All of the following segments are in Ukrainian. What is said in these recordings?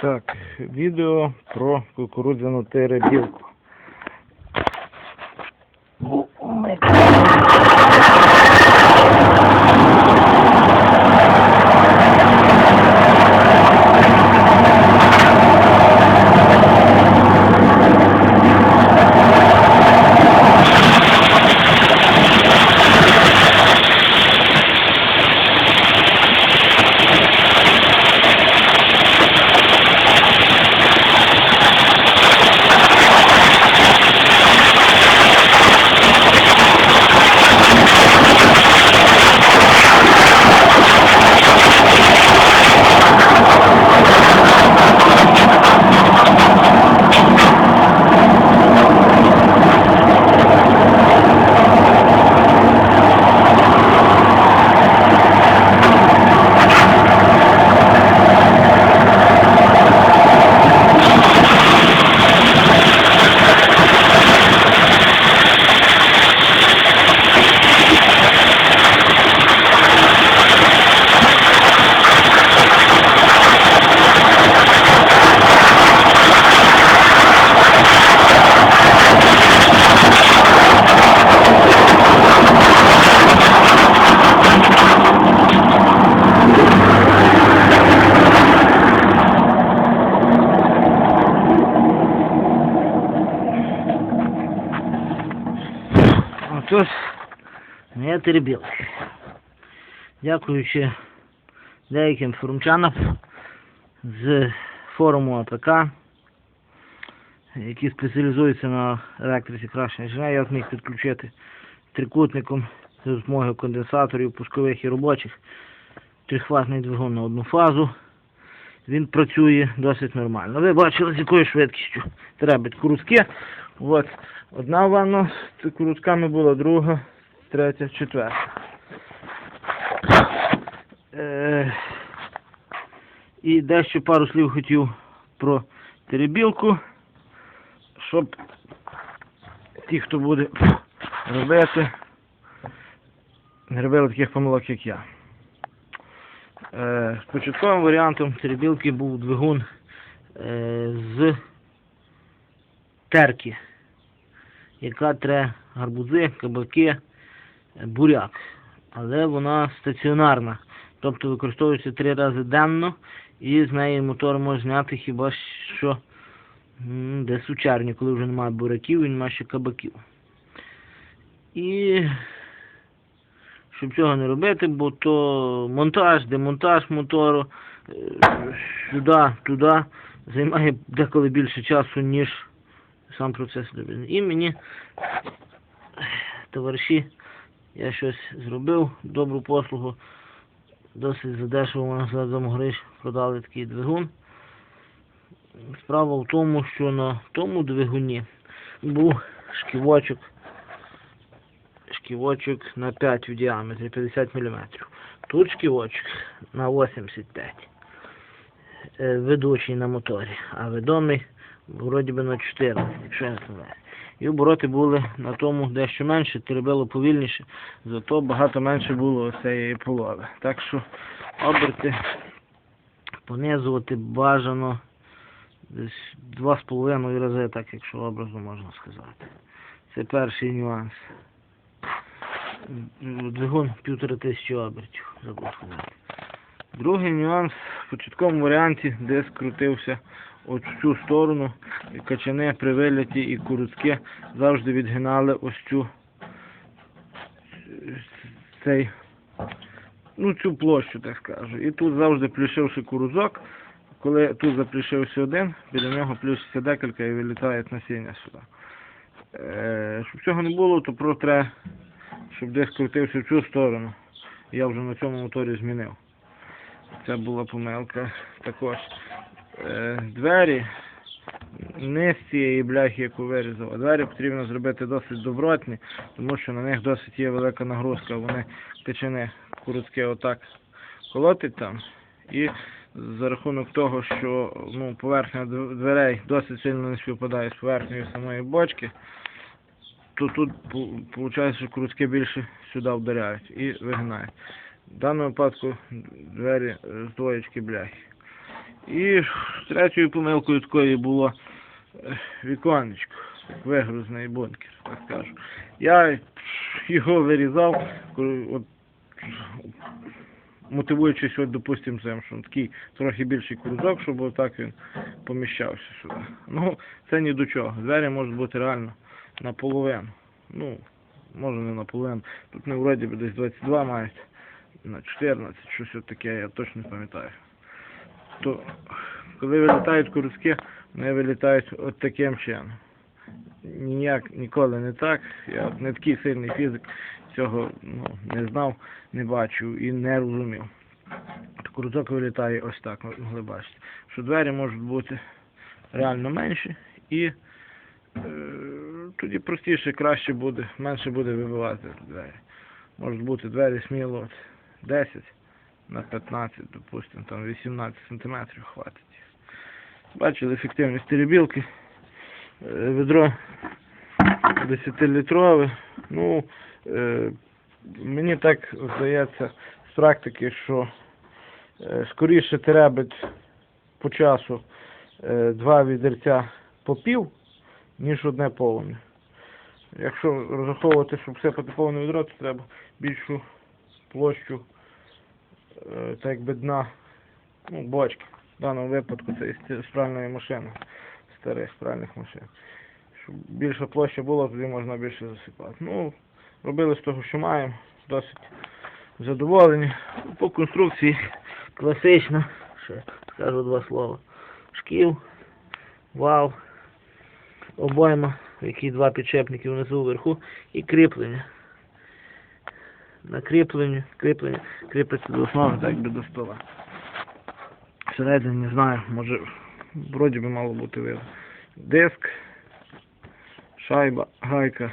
Так, відео про кукурудзяну теребілку. Моя. Дякуючи деяким форумчанам з форуму АПК, які спеціалізуються на електриці краще інженер, я зміг підключити трикутником з допомогою конденсаторів, пускових і робочих трихфазний двигун на одну фазу. Він працює досить нормально. Ви бачили, з якою швидкістю треба курузки. От одна ванна з курузками була, друга, третя, четверта. Е, і дещо пару слів хотів про теребілку, щоб ті, хто буде робити, не робили таких помилок, як я. Е, початковим варіантом теребілки був двигун е, з терки, яка тре гарбузи, кабаки, буряк. Але вона стаціонарна, тобто використовується три рази денно і з неї мотор може зняти хіба що десь у червні, коли вже немає буряків і немає ще кабаків. І щоб цього не робити, бо то монтаж, демонтаж мотору, е, сюди, туди, займає деколи більше часу, ніж сам процес. І мені, товариші, я щось зробив, добру послугу, досить задешево на задом гриш продали такий двигун. Справа в тому, що на тому двигуні був шківочок шківочок на 5 в діаметрі, 50 мм. Тут шківочок на 85 е, ведучий на моторі, а ведомий вроді би на 14, якщо я не знаю. І обороти були на тому дещо менше, теребило повільніше, зато багато менше було цієї полови. Так що оберти понизувати бажано десь 2,5 рази, так якщо образно можна сказати. Це перший нюанс. Двигун півтори тисячі обертів, забув сказати. Другий нюанс в початковому варіанті десь крутився ось цю сторону. Качани при виліті і куруцьки завжди відгинали ось цю цей, ну цю площу, так скажу. І тут завжди плюшивши курузок, коли тут заплюшився один, біля нього плюшиться декілька і вилітає насіння сюди. Е, щоб цього не було, то про треба щоб десь крутився в цю сторону. Я вже на цьому моторі змінив. Це була помилка також. Е, двері не з цієї бляхи, яку вирізав, а двері потрібно зробити досить добротні, тому що на них досить є велика нагрузка. Вони качани курицьке отак колотить там. І за рахунок того, що ну, поверхня дверей досить сильно не співпадає з поверхнею самої бочки, то тут виходить, що крутки більше сюди вдаряють і вигинають. В даному випадку двері з двоєчки бляхи. І третьою помилкою такою було е, віконечко, вигрузний бункер, так скажу. Я його вирізав, от, мотивуючись, от, допустим, цим, що такий трохи більший кружок, щоб отак він поміщався сюди. Ну, це ні до чого. Двері можуть бути реально наполовину. Ну, може не наполовину. Тут не вроді би десь 22 мають, на 14, щось таке, я точно не пам'ятаю. То, коли вилітають курузки, вони вилітають от таким чином. Ніяк ніколи не так. Я не такий сильний фізик, цього ну, не знав, не бачив і не розумів. От Курузок вилітає ось так, ви могли бачити. Що двері можуть бути реально менші і е, тоді простіше, краще буде, менше буде вибивати двері. Можуть бути двері сміло от 10 на 15, допустимо, там 18 сантиметрів хватить. Бачили ефективність теребілки. Е, Ведро 10-літрове. Ну, е, мені так здається з практики, що е, скоріше теребить по часу е, два відерця по пів, ніж одне повне. Якщо розраховувати, щоб все повне відро, то треба більшу площу так якби дна, ну, бочки. В даному випадку це із з пральної машини, старих пральних машин. Щоб більша площа була, тоді можна більше засипати. Ну, робили з того, що маємо, досить задоволені. По конструкції класично, ще скажу два слова. Шкіл, вал, обойма, в якій два підшипники внизу вверху і кріплення. На кріпленні, кріплення, кріпиться до основи, так би до стола. Всередині не знаю, може вроді би мало бути видно. Диск, шайба, гайка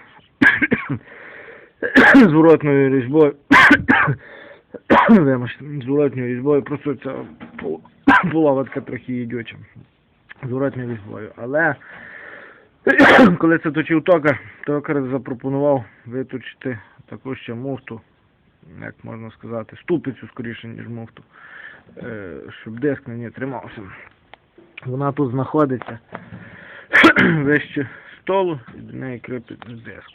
з воротною різьбою. Вибачте, з воротною різьбою, просто ця половатка трохи їдюча. З воротною різьбою. Але коли це точив токар, токар запропонував виточити таку ще муфту, як можна сказати, ступицю скоріше, ніж муфту, е, щоб диск на ній тримався. Вона тут знаходиться вище столу і до неї кріпить диск.